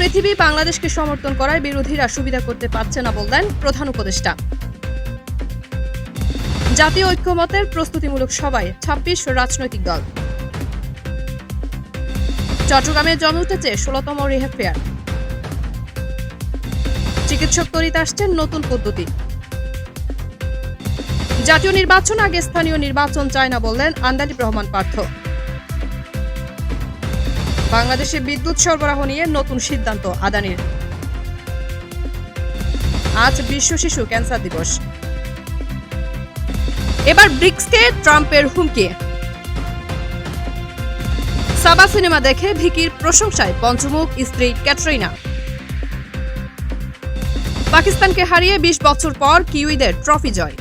পৃথিবী বাংলাদেশকে সমর্থন করায় বিরোধীরা সুবিধা করতে পারছে না বললেন প্রধান উপদেষ্টা। জাতীয় ঐক্যমতের প্রস্তুতিমূলক সভায় ছাব্বিশ রাজনৈতিক দল। চট্টগ্রামে জমে উঠেছে ষোলতম রিহ্যাব ফেয়ার। চিকিৎসক তরিত আসছেন নতুন পদ্ধতি। জাতীয় নির্বাচন আগে স্থানীয় নির্বাচন চায় না বললেন আন্দালিব রহমান পার্থ। বাংলাদেশে বিদ্যুৎ সরবরাহ নিয়ে নতুন সিদ্ধান্ত আদানির। আজ বিশ্ব শিশু ক্যান্সার দিবস। এবার ব্রিক্সকে ট্রাম্পের হুমকি। সাবা সিনেমা দেখে ভিকির প্রশংসায় পঞ্চমুখ স্ত্রী ক্যাটরিনা। পাকিস্তানকে হারিয়ে বিশ বছর পর কিউইদের ট্রফি জয়।